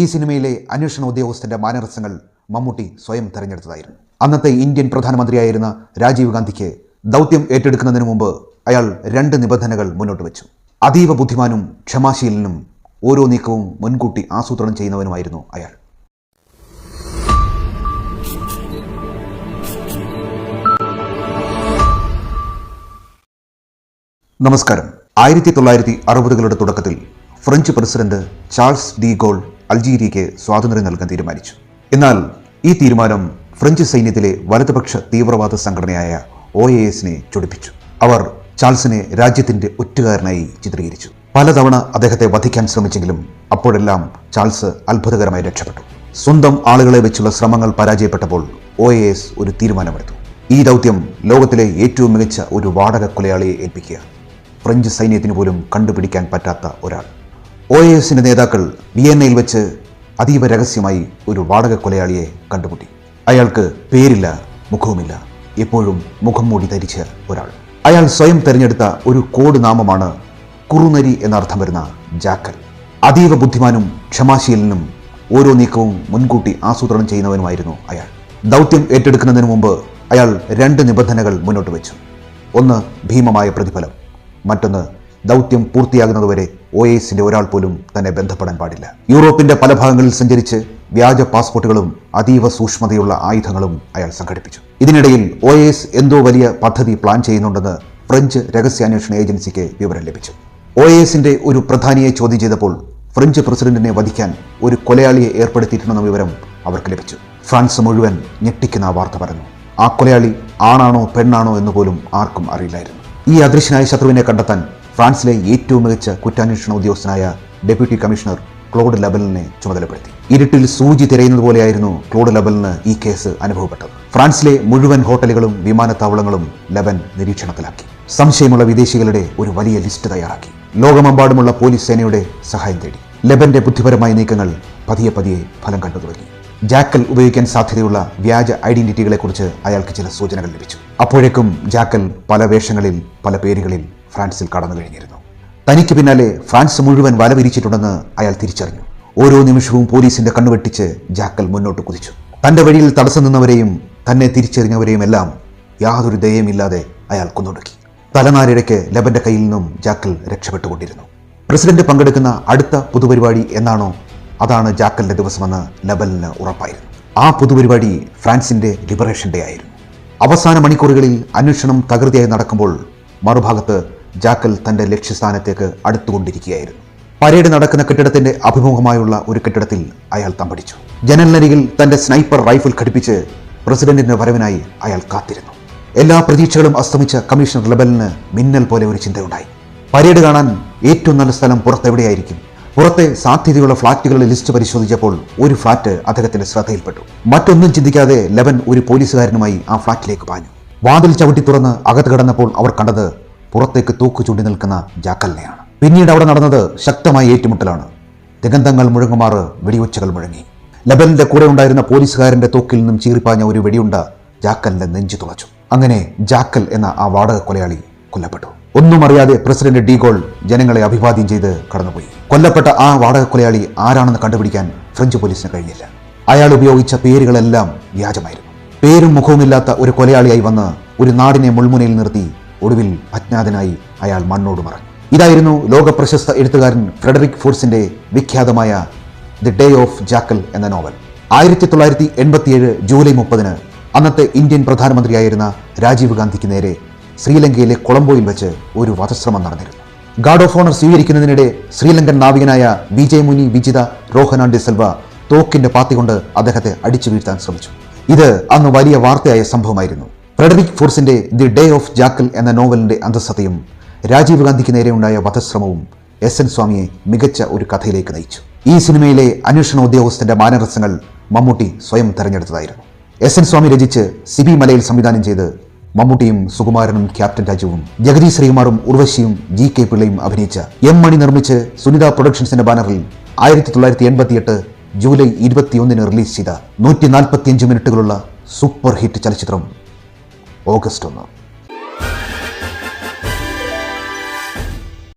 ഈ സിനിമയിലെ അന്വേഷണ ഉദ്യോഗസ്ഥന്റെ മാനരസങ്ങൾ മമ്മൂട്ടി സ്വയം തെരഞ്ഞെടുത്തതായിരുന്നു. അന്നത്തെ ഇന്ത്യൻ പ്രധാനമന്ത്രിയായിരുന്ന രാജീവ് ഗാന്ധിക്ക് ദൗത്യം ഏറ്റെടുക്കുന്നതിന് മുമ്പ് അയാൾ രണ്ട് നിബന്ധനകൾ മുന്നോട്ട് വെച്ചു. അതീവ ബുദ്ധിമാനും ക്ഷമാശീലനും ഓരോ നീക്കവും മുൻകൂട്ടി ആസൂത്രണം ചെയ്യുന്നവനുമായിരുന്നു അയാൾ. നമസ്കാരം. ആയിരത്തി തൊള്ളായിരത്തി അറുപതുകളുടെ തുടക്കത്തിൽ French president Charles de Gaulle അൾജീരിയയ്ക്ക് സ്വാതന്ത്ര്യം നൽകാൻ തീരുമാനിച്ചു. എന്നാൽ ഈ തീരുമാനം ഫ്രഞ്ച് സൈന്യത്തിലെ വലതുപക്ഷ തീവ്രവാദ സംഘടനയായ ഒ എ എസിനെ ചൊടിപ്പിച്ചു. അവർ ചാൾസിനെ രാജ്യത്തിന്റെ ഒറ്റുകാരനായി ചിത്രീകരിച്ചു. പലതവണ അദ്ദേഹത്തെ വധിക്കാൻ ശ്രമിച്ചെങ്കിലും അപ്പോഴെല്ലാം ചാൾസ് അത്ഭുതകരമായി രക്ഷപ്പെട്ടു. സ്വന്തം ആളുകളെ വെച്ചുള്ള ശ്രമങ്ങൾ പരാജയപ്പെട്ടപ്പോൾ ഒ എ എസ് ഒരു തീരുമാനമെടുത്തു. ഈ ദൗത്യം ലോകത്തിലെ ഏറ്റവും മികച്ച ഒരു വാടക കൊലയാളിയെ ഏൽപ്പിക്കുക ഫ്രഞ്ച് സൈന്യത്തിന് പോലും കണ്ടുപിടിക്കാൻ പറ്റാത്ത ഒരാൾ. ഒ എ എസിന്റെ നേതാക്കൾ വിയന്നയിൽ വെച്ച് അതീവ രഹസ്യമായി ഒരു വാടക കൊലയാളിയെ കണ്ടുമുട്ടി. അയാൾക്ക് പേരില്ല മുഖവുമില്ല. എപ്പോഴും മുഖം മൂടി ധരിച്ച ഒരാൾ. അയാൾ സ്വയം തിരഞ്ഞെടുത്ത ഒരു കോഡ് നാമമാണ് കുറുനരി എന്നർത്ഥം വരുന്ന ജാക്കൽ. അതീവ ബുദ്ധിമാനും ക്ഷമാശീലനും ഓരോ നീക്കവും മുൻകൂട്ടി ആസൂത്രണം ചെയ്യുന്നവനുമായിരുന്നു അയാൾ. ദൗത്യം ഏറ്റെടുക്കുന്നതിന് മുമ്പ് അയാൾ രണ്ട് നിബന്ധനകൾ മുന്നോട്ട് വെച്ചു. ഒന്ന് ഭീമമായ പ്രതിഫലം മറ്റൊന്ന് ദൗത്യം പൂർത്തിയാകുന്നതുവരെ ഒ എസിന്റെ ഒരാൾ പോലും തന്നെ ബന്ധപ്പെടാൻ പാടില്ല. യൂറോപ്പിന്റെ പല ഭാഗങ്ങളിൽ സഞ്ചരിച്ച് വ്യാജ പാസ്പോർട്ടുകളും അതീവ സൂക്ഷ്മതയുള്ള ആയുധങ്ങളും അയാൾ സംഘടിപ്പിച്ചു. ഇതിനിടയിൽ ഒ എസ് എന്തോ വലിയ പദ്ധതി പ്ലാൻ ചെയ്യുന്നുണ്ടെന്ന് ഫ്രഞ്ച് രഹസ്യാന്വേഷണ ഏജൻസിക്ക് വിവരം ലഭിച്ചു. ഒ എസിന്റെ ഒരു പ്രധാനിയെ ചോദ്യം ചെയ്തപ്പോൾ ഫ്രഞ്ച് പ്രസിഡന്റിനെ വധിക്കാൻ ഒരു കൊലയാളിയെ ഏർപ്പെടുത്തിയിട്ടുണ്ടെന്ന വിവരം അവർക്ക് ലഭിച്ചു. ഫ്രാൻസ് മുഴുവൻ ഞെട്ടിക്കുന്ന വാർത്ത പറഞ്ഞു ആ കൊലയാളി ആണാണോ പെണ്ണാണോ എന്ന് പോലും ആർക്കും അറിയില്ലായിരുന്നു. ഈ അദൃശ്യനായ ശത്രുവിനെ കണ്ടെത്താൻ ഫ്രാൻസിലെ ഏറ്റവും മികച്ച കുറ്റാന്വേഷണ ഉദ്യോഗസ്ഥനായ ഡെപ്യൂട്ടി കമ്മീഷണർ ക്ലോഡ് ലബലിനെ ചുമതലപ്പെടുത്തി. ഇരുട്ടിൽ സൂചി തിരയുന്നത് പോലെയായിരുന്നു ക്ലോഡ് ലബലിന് ഈ കേസ് അനുഭവപ്പെട്ടത്. ഫ്രാൻസിലെ മുഴുവൻ ഹോട്ടലുകളും വിമാനത്താവളങ്ങളും ലബൻ നിരീക്ഷണത്തിലാക്കി. സംശയമുള്ള വിദേശികളുടെ ഒരു വലിയ ലിസ്റ്റ് തയ്യാറാക്കി. ലോകമെമ്പാടുമുള്ള പോലീസ് സേനയുടെ സഹായം തേടി. ലബന്റെ ബുദ്ധിപരമായ നീക്കങ്ങൾ പതിയെ പതിയെ ഫലം കണ്ടു തുടങ്ങി. ജാക്കൽ ഉപയോഗിക്കാൻ സാധ്യതയുള്ള വ്യാജ ഐഡന്റിറ്റികളെക്കുറിച്ച് അയാൾക്ക് ചില സൂചനകൾ ലഭിച്ചു. അപ്പോഴേക്കും ജാക്കൽ പല വേഷങ്ങളിൽ പല പേരുകളിൽ ഫ്രാൻസിൽ കടന്നു കഴിഞ്ഞിരുന്നു. തനിക്ക് പിന്നാലെ ഫ്രാൻസ് മുഴുവൻ വലവിരിച്ചിട്ടുണ്ടെന്ന് അയാൾ തിരിച്ചറിഞ്ഞു. ഓരോ നിമിഷവും പോലീസിന്റെ കണ്ണുവെട്ടിച്ച് ജാക്കൽ മുന്നോട്ട് കുതിച്ചു. തന്റെ വഴിയിൽ തടസ്സം നിന്നവരെയും തന്നെ തിരിച്ചറിഞ്ഞവരെയും എല്ലാം യാതൊരു ദയയുമില്ലാതെ അയാൾ കൊന്നൊടുക്കി. തലനാരിടയ്ക്ക് ലബന്റെ കയ്യിൽ നിന്നും ജാക്കൽ രക്ഷപ്പെട്ടുകൊണ്ടിരുന്നു. പ്രസിഡന്റ് പങ്കെടുക്കുന്ന അടുത്ത പൊതുപരിപാടി എന്നാണോ അതാണ് ജാക്കലിന്റെ ദിവസമെന്ന് ലബലിന് ഉറപ്പായിരുന്നു. ആ പൊതുപരിപാടി ഫ്രാൻസിന്റെ ലിബറേഷൻ ഡേ ആയിരുന്നു. അവസാന മണിക്കൂറുകളിൽ അന്വേഷണം തകൃതിയായി നടക്കുമ്പോൾ മറുഭാഗത്ത് ജാക്കൽ തന്റെ ലക്ഷ്യസ്ഥാനത്തേക്ക് അടുത്തുകൊണ്ടിരിക്കുകയായിരുന്നു. പരേഡ് നടക്കുന്ന കെട്ടിടത്തിന്റെ അഭിമുഖമായുള്ള ഒരു കെട്ടിടത്തിൽ അയാൾ തമ്പടിച്ചു. ജനലിനരികിൽ തന്റെ സ്നൈപ്പർ റൈഫിൾ ഘടിപ്പിച്ച് പ്രസിഡന്റിന്റെ വരവിനായി അയാൾ കാത്തിരുന്നു. എല്ലാ പ്രതീക്ഷകളും അസ്തമിച്ച കമ്മീഷണർ ലബലിന് മിന്നൽ പോലെ ഒരു ചിന്തയുണ്ടായി. പരേഡ് കാണാൻ ഏറ്റവും നല്ല സ്ഥലം പുറത്തെവിടെയായിരിക്കും? പുറത്തെ സാധ്യതയുള്ള ഫ്ളാറ്റുകളുടെ ലിസ്റ്റ് പരിശോധിച്ചപ്പോൾ ഒരു ഫ്ളാറ്റ് അദ്ദേഹത്തിന്റെ ശ്രദ്ധയിൽപ്പെട്ടു. മറ്റൊന്നും ചിന്തിക്കാതെ ലെവൻ ഒരു പോലീസുകാരനുമായി ആ ഫ്ളാറ്റിലേക്ക് പാഞ്ഞു. വാതിൽ ചവിട്ടി തുറന്ന് അകത്ത് കടന്നപ്പോൾ അവർ കണ്ടത് പുറത്തേക്ക് തൂക്കു ചൂണ്ടി നിൽക്കുന്ന ജാക്കലിനെയാണ്. പിന്നീട് അവിടെ നടന്നത് ശക്തമായ ഏറ്റുമുട്ടലാണ്. ദിഗന്ധങ്ങൾ മുഴങ്ങുമാറ് വെടിയൊച്ചകൾ മുഴങ്ങി. ലബലിന്റെ കൂടെ ഉണ്ടായിരുന്ന പോലീസുകാരന്റെ തോക്കിൽ നിന്നും ചീറിപ്പാഞ്ഞ ഒരു വെടിയുണ്ട ജാക്കലിന്റെ നെഞ്ചു തുളച്ചു. അങ്ങനെ ജാക്കൽ എന്ന ആ വാടക കൊലയാളി കൊല്ലപ്പെട്ടു. ഒന്നും അറിയാതെ പ്രസിഡന്റ് ഡീഗോൾ ജനങ്ങളെ അഭിവാദ്യം ചെയ്ത് കടന്നുപോയി. കൊല്ലപ്പെട്ട ആ വാടക കൊലയാളി ആരാണെന്ന് കണ്ടുപിടിക്കാൻ ഫ്രഞ്ച് പോലീസിന് കഴിഞ്ഞില്ല. അയാൾ ഉപയോഗിച്ച പേരുകളെല്ലാം വ്യാജമായിരുന്നു. പേരും മുഖവുമില്ലാത്ത ഒരു കൊലയാളിയായി വന്ന് ഒരു നാടിനെ മുൾമുനയിൽ നിർത്തി ഒടുവിൽ അജ്ഞാതനായി അയാൾ മണ്ണോട് മറഞ്ഞു. ഇതായിരുന്നു ലോക പ്രശസ്ത എഴുത്തുകാരൻ ഫ്രെഡറിക് ഫോർസിന്റെ വിഖ്യാതമായ ദി ഡേ ഓഫ് ജാക്കൽ എന്ന നോവൽ. ആയിരത്തി തൊള്ളായിരത്തി എൺപത്തിയേഴ് ജൂലൈ മുപ്പതിന് അന്നത്തെ ഇന്ത്യൻ പ്രധാനമന്ത്രിയായിരുന്ന രാജീവ് ഗാന്ധിക്ക് നേരെ ശ്രീലങ്കയിലെ കൊളംബോയിൽ വെച്ച് ഒരു വധശ്രമം നടന്നിരുന്നു. ഗാർഡ് ഓഫ് ഓണർ സ്വീകരിക്കുന്നതിനിടെ ശ്രീലങ്കൻ നാവികനായ വിജയമുനി വിജിത റോഹനാൻ ഡി സെൽവ തോക്കിന്റെ പാത്തി കൊണ്ട് അദ്ദേഹത്തെ അടിച്ചു വീഴ്ത്താൻ ശ്രമിച്ചു. ഇത് അന്ന് വലിയ വാർത്തയായ സംഭവമായിരുന്നു. ഫ്രെഡറിക് ഫോർസിന്റെ ദി ഡേ ഓഫ് ജാക്കൽ എന്ന നോവലിന്റെ അന്തസ്സതയും രാജീവ് ഗാന്ധിക്ക് നേരെയുണ്ടായ വധശ്രമവും എസ് എൻ സ്വാമിയെ മികച്ച ഒരു കഥയിലേക്ക് നയിച്ചു. ഈ സിനിമയിലെ അന്വേഷണ ഉദ്യോഗസ്ഥന്റെ മാനരസങ്ങൾ മമ്മൂട്ടി സ്വയം തെരഞ്ഞെടുത്തതായിരുന്നു. എസ് എൻ സ്വാമി രചിച്ച് സിബി മലയിൽ സംവിധാനം ചെയ്ത് മമ്മൂട്ടിയും സുകുമാരനും ക്യാപ്റ്റൻ രാജുവും ജഗതി ശ്രീകുമാറും ഉർവശിയും ജി കെ പിള്ളയും അഭിനയിച്ച എം മണി നിർമ്മിച്ച് സുനിത പ്രൊഡക്ഷൻസിന്റെ ബാനറിൽ ആയിരത്തി തൊള്ളായിരത്തി എൺപത്തിയെട്ട് ജൂലൈ ഇരുപത്തിയൊന്നിന് റിലീസ് ചെയ്ത നൂറ്റി നാൽപ്പത്തിയഞ്ച് മിനിറ്റുകളുള്ള സൂപ്പർ ഹിറ്റ് ചലച്ചിത്രം ഓഗസ്റ്റ് ഒന്ന്.